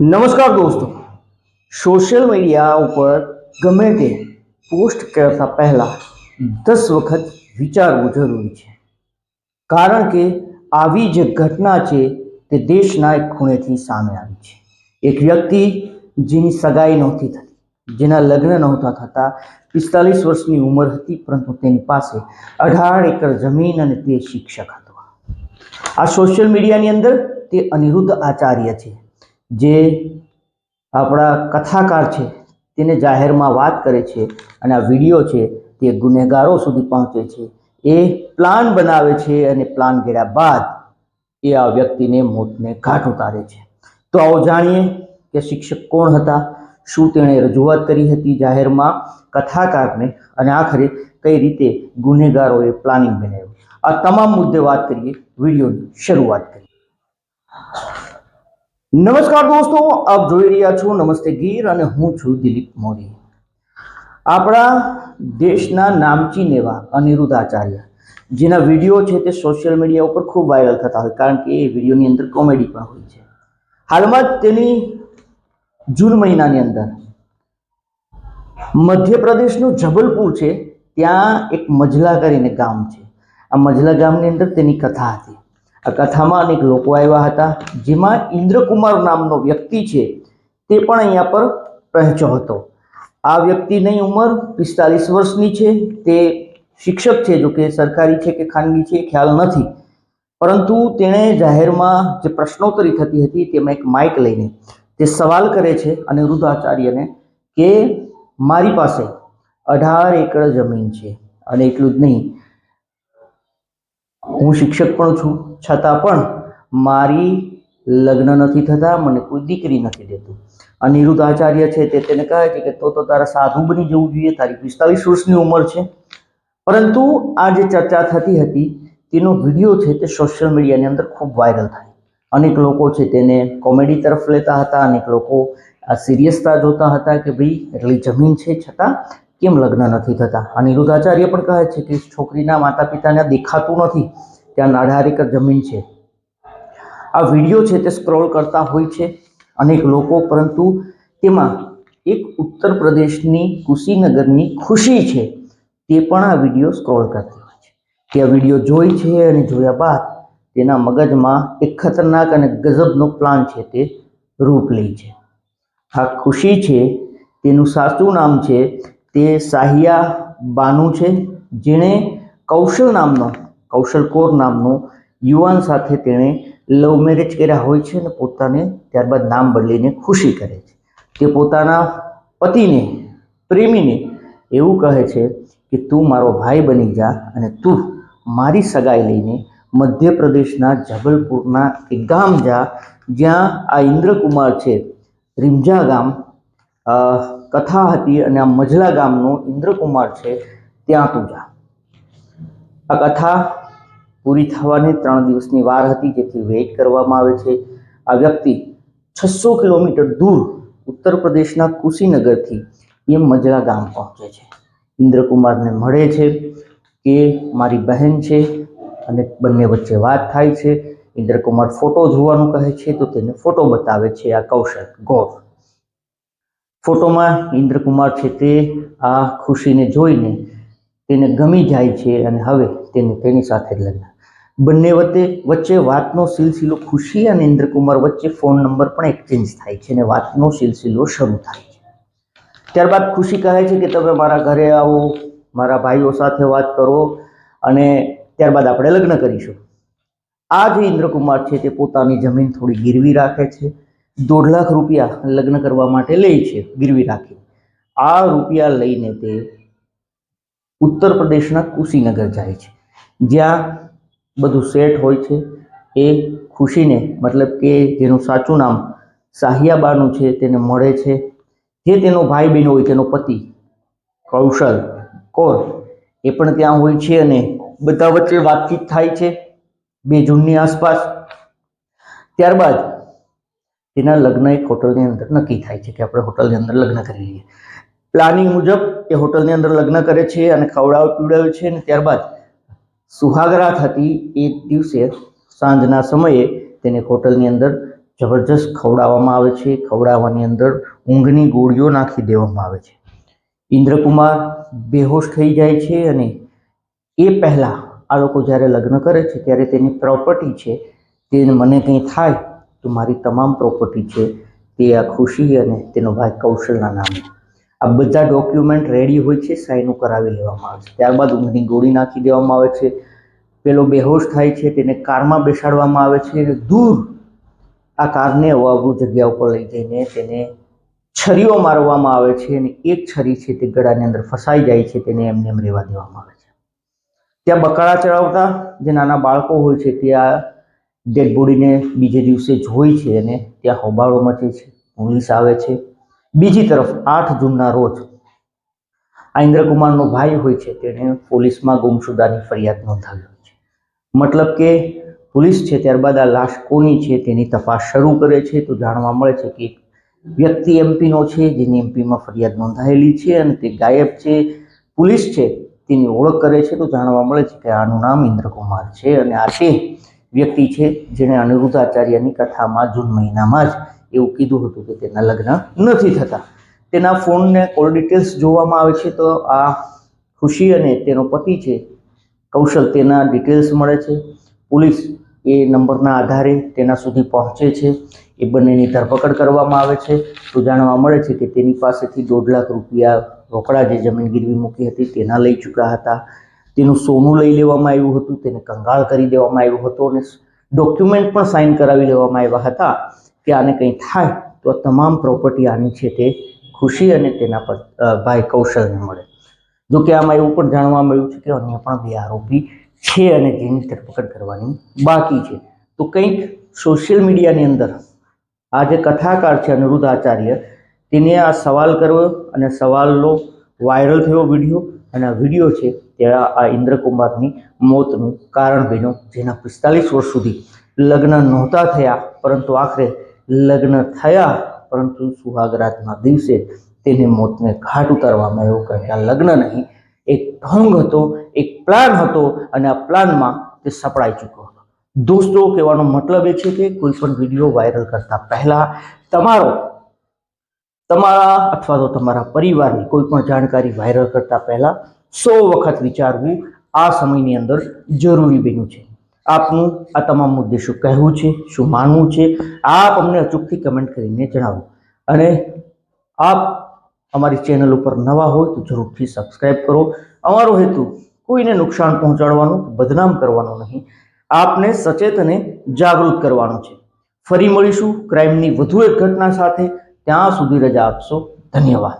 નમસ્કાર દોસ્તો. Social media ઉપર ગમે તે પોસ્ટ કરતા પહેલા દસ વખત વિચારવું જરૂરી છે. કારણ કે આવી જે ઘટના છે તે દેશના એક ખૂણેથી સામે આવી છે. એક વ્યક્તિ જેની સગાઈ નહોતી થતી, જેના લગ્ન નહોતા થતા, પિસ્તાલીસ વર્ષની ઉંમર હતી, પરંતુ તેની પાસે અઢાર એકર જમીન અને તે શિક્ષક હતો. આ સોશિયલ મીડિયાની અંદર તે અનિરુદ્ધ આચાર્ય છે. જે આપણા કથાકાર છે, તેને જાહેરમાં વાત કરે છે અને આ વીડિયો છે તે ગુનેગારો સુધી પહોંચે છે. એ પ્લાન બનાવે છે અને પ્લાન કર્યા બાદ એ આ વ્યક્તિને મોતને ઘાટ ઉતારે છે. તો આવો જાણીએ કે શિક્ષક કોણ હતા, શું તેણે રજૂઆત કરી હતી જાહેરમાં કથાકારને અને આખરે કઈ રીતે ગુનેગારોએ પ્લાનિંગ બનાવ્યું. આ તમામ મુદ્દે વાત કરીએ, વિડીયોની શરૂઆત કરીએ. નમસ્કાર દોસ્તો, આપ જોઈ રહ્યા છો નમસ્તે ગીર અને હું છું દિલીપ મોદી આપણા દેશના નામચીન એવા અનિરુદ્ધ આચાર્ય જેના વીડિયો છે તે સોશિયલ મીડિયા ઉપર ખૂબ વાયરલ થતા હોય, કારણ કે એ વિડીયોની અંદર કોમેડી પણ હોય છે. હાલમાં જ તેની જૂન મહિનાની અંદર મધ્યપ્રદેશનું જબલપુર છે, ત્યાં એક મજલા કરીને ગામ છે. આ મજલા ગામની અંદર તેની કથા હતી. આ કથામાં અનેક લોકો આવ્યા હતા, જેમાં ઇન્દ્રકુમાર નામનો વ્યક્તિ છે તે પણ અહીંયા પર પહોંચ્યો હતો. આ વ્યક્તિની ઉંમર પિસ્તાલીસ વર્ષની છે. તે શિક્ષક છે, જો કે સરકારી છે કે ખાનગી છે, ખ્યાલ નથી. પરંતુ તેણે જાહેરમાં જે પ્રશ્નોત્તરી થતી હતી તેમાં એક માઇક લઈને તે સવાલ કરે છે અને આચાર્યને કે, મારી પાસે અઢાર એકર જમીન છે અને એટલું જ નહીં હું શિક્ષક પણ છું, છતાં પણ મારી લગ્ન નથી થતા, મને કોઈ દીકરી નથી દેતું. અનિરુદ્ધ આચાર્ય છે તે તેને કહે છે કે તો તો તારા સાધુ બની જવું જોઈએ, તારી પિસ્તાલીસ વર્ષની ઉંમર છે. પરંતુ આ જે ચર્ચા થતી હતી, તેનો વીડિયો છે તે સોશિયલ મીડિયાની અંદર ખૂબ વાયરલ થાય. અનેક લોકો છે તેને કોમેડી તરફ લેતા હતા, અનેક લોકો આ સિરિયસતા જોતા હતા કે ભાઈ, એટલી જમીન છે, છતાં કેમ લગ્ન નથી થતા? અનિરુદ્ધ આચાર્ય પણ કહે છે કે છોકરીના માતા પિતાને દેખાતું નથી. ત્યાં અઢાર એકર જમીન છે. આ વીડિયો છે તે સ્ક્રોલ કરતા હોય છે અનેક લોકો, પરંતુ તેમાં એક ઉત્તર પ્રદેશની કુશીનગરની ખુશી છે તે પણ આ વીડિયો સ્ક્રોલ કરતી હોય છે. તે આ વીડિયો જોઈ છે અને જોયા બાદ તેના મગજમાં એક ખતરનાક અને ગજબનો પ્લાન છે તે રૂપ લે છે. આ ખુશી છે તેનું સાચું નામ છે તે સાહિયા બાનુ છે, જેણે કૌશલ નામનો, કૌશલ કૌર નામનો યુવાન સાથે તેણે લવ મેરેજ કર્યા હોય છે અને પોતાને ત્યારબાદ નામ બદલીને ખુશી કરે છે. તે પોતાના પતિને, પ્રેમીને એવું કહે છે કે, તું મારો ભાઈ બની જા અને તું મારી સગાઈ લઈને મધ્યપ્રદેશના જબલપુરના એક ગામ જા, જ્યાં આ ઇન્દ્રકુમાર છે, રીમઝા ગામ કથા હતી અને આ મજલા ગામનો ઇન્દ્રકુમાર છે, ત્યાં તું જા. આ કથા પૂરી થવાની ત્રણ દિવસની વાર હતી, જેથી વેઇટ કરવામાં આવે છે. આ વ્યક્તિ છસો કિલોમીટર દૂર ઉત્તર પ્રદેશના કુશીનગરથી એ મજલા ગામ પહોંચે છે. ઇન્દ્રકુમારને મળે છે કે મારી બહેન છે અને બંને વચ્ચે વાત થાય છે. ઇન્દ્રકુમાર ફોટો જોવાનું કહે છે, તો તેને ફોટો બતાવે છે આ કૌશલ ગોર ફોટોમાં ઇન્દ્રકુમાર છે તે આ ખુશીને જોઈને તેને ગમી જાય છે અને હવે તેને તેની સાથે લગ્ન. બંને વચ્ચે વચ્ચે વાતનો સિલસિલો ખુશી અને ઇન્દ્રકુમાર વચ્ચે ફોન નંબર પણ એક્સચેન્જ થાય છે અને વાતનો સિલસિલો શરૂ થાય છે. ત્યારબાદ ખુશી કહે છે કે તમે મારા ઘરે આવો, મારા ભાઈઓ સાથે વાત કરો અને ત્યારબાદ આપણે લગ્ન કરીશું. આ જે ઇન્દ્રકુમાર છે તે પોતાની જમીન થોડી ગીરવી રાખે છે. દોઢ લાખ રૂપિયા લગ્ન કરવા માટે લે છે, ગીરવી રાખી. આ રૂપિયા લઈને તે ઉત્તર પ્રદેશના કુશીનગર જાય છે. જ્યાં બધું સેટ હોય છે. એ ખુશીને, મતલબ કે જેનું સાચું નામ સાહિયાબાનું છે, તેને મળે છે. જે તેનો ભાઈ બહેન હોય, તેનો પતિ, કૌશલ, કોર, એ પણ ત્યાં હોય છે અને બધા વચ્ચે વાતચીત થાય છે. બે જૂનની આસપાસ. ત્યારબાદ તેના લગ્ન એક હોટલની અંદર નક્કી થાય છે કે આપણે હોટલની અંદર લગ્ન કરી લઈએ. પ્લાનિંગ મુજબ એ હોટલની અંદર લગ્ન કરે છે અને ખવડાવ પીવડાવે છે અને ત્યારબાદ સુહાગરાત હતી એ દિવસે સાંજના સમયે તેને હોટલની અંદર જબરજસ્ત ખવડાવવામાં આવે છે. ખવડાવવાની અંદર ઊંઘની ગોળીઓ નાખી દેવામાં આવે છે. ઇન્દ્રકુમાર બેહોશ થઈ જાય છે અને એ પહેલાં આ લોકો જ્યારે લગ્ન કરે છે ત્યારે તેની પ્રોપર્ટી છે તે મને કંઈ થાય તો મારી તમામ પ્રોપર્ટી છે તે આ ખુશી અને તેનો ભાઈ કૌશલના નામે. આ બધા ડોક્યુમેન્ટ રેડી હોય છે સાઈનો કરાવી લેવામાં આવે છે. ત્યારબાદ ઊંઘની ગોળી નાખી દેવામાં આવે છે. પેલો બેહોશ થાય છે, તેને કારમાં બેસાડવામાં આવે છે અને દૂર આ કારને અવાબુ જગ્યા ઉપર લઈ જઈને તેને છરીઓ મારવામાં આવે છે અને એક છરી છે તે ગળાની અંદર ફસાઈ જાય છે, તેને એમને એમ રહેવા દેવામાં આવે છે. ત્યાં બકાળા ચડાવતા જે નાના બાળકો હોય છે તે આ ડેડ બોડીને બીજે દિવસે જોઈ છે અને ત્યાં હોબાળો મચે છે, પોલીસ આવે છે. બીજી તરફ આઠ જૂનના રોજ આ ઇન્દ્રકુમારનો ભાઈ હોય છે તેણે પોલીસમાં ગુમશુદાની ફરિયાદ નોંધાવી છે. મતલબ કે પોલીસ છે, ત્યારબાદ આ લાશ કોની છે તેની તપાસ શરૂ કરે છે તો જાણવા મળે છે કે વ્યક્તિ એમપીનો છે, જેની એમપીમાં ફરિયાદ નોંધાયેલી છે અને તે ગાયબ છે. પોલીસ છે, તેની ઓળખ કરે છે તો જાણવા મળે છે કે આનું નામ ઇન્દ્રકુમાર છે અને આ તે વ્યક્તિ છે જેણે અનિરુદ્ધ આચાર્યની કથામાં જૂન મહિનામાં જ એવું કીધું હતું કે તેના લગ્ન નથી થતા. તેના ફોનને કોલ ડિટેલ્સ જોવામાં આવે છે તો આ ખુશી અને તેનો પતિ છે કૌશલ તેના ડિટેલ્સ મળે છે. પોલીસ એ નંબરના આધારે તેના સુધી પહોંચે છે. એ બંનેની ધરપકડ કરવામાં આવે છે. તો જાણવા મળે છે કે તેની પાસેથી દોઢ લાખ રૂપિયા રોકડા જે જમીન ગીરવી મૂકી હતી તેના લઈ ચૂક્યા હતા. તેનું સોનું લઈ લેવામાં આવ્યું હતું, તેને કંગાળ કરી દેવામાં આવ્યું હતું અને ડોક્યુમેન્ટ પણ સાઇન કરાવી લેવામાં આવ્યા હતા કે આને કંઈ થાય તો તમામ પ્રોપર્ટી આની છે તે ખુશી અને તેના પર ભાઈ કૌશલને મળે. જો કે આમાં એવું પણ જાણવા મળ્યું છે કે અન્ય પણ બે આરોપી છે અને જેની ધરપકડ કરવાની બાકી છે. તો કંઈક સોશિયલ મીડિયાની અંદર આ જે કથાકાર છે અનિરુદ્ધ આચાર્ય, તેને આ સવાલ કર્યો અને સવાલનો વાયરલ થયો વીડિયો અને આ વીડિયો છે તે આ આ ઇન્દ્રકુમારની મોતનું કારણ બન્યું. જેના પિસ્તાલીસ વર્ષ સુધી લગ્ન નહોતા થયા, પરંતુ આખરે લગ્ન થયા. પરંતુ સુહાગરાતના દિવસે તેને મોતને ઘાટ ઉતારવામાં આવ્યો, કારણ કે આ લગ્ન નહીં, એક ઢોંગ હતો, એક પ્લાન હતો, અને આ પ્લાનમાં તે સપડાઈ ચૂક્યો હતો. દોસ્તો, કહેવાનો મતલબ એ છે કે કોઈ પણ વીડિયો વાયરલ કરતા પહેલા તમારો, તમારા અથવા તો તમારા પરિવારની કોઈ પણ જાણકારી વાયરલ કરતા પહેલા સો વખત વિચારવું આ સમયની અંદર જરૂરી બન્યું છે. આપનું આ તમામ મુદ્દે શું કહેવું છે, શું માનવું છે, આપ અમને અચૂકથી કમેન્ટ કરીને જણાવો. અને આપ અમારી ચેનલ ઉપર નવા હોય તો જરૂરથી સબસ્ક્રાઈબ કરો. અમારો હેતુ કોઈને નુકસાન પહોંચાડવાનું, બદનામ કરવાનું નહીં. આપને સચેત અને જાગૃત કરવાનું છે. ફરી મળીશું. ક્રાઇમની વધુ એક ઘટના સાથે. ત્યાં સુધી રજા આપશો. ધન્યવાદ.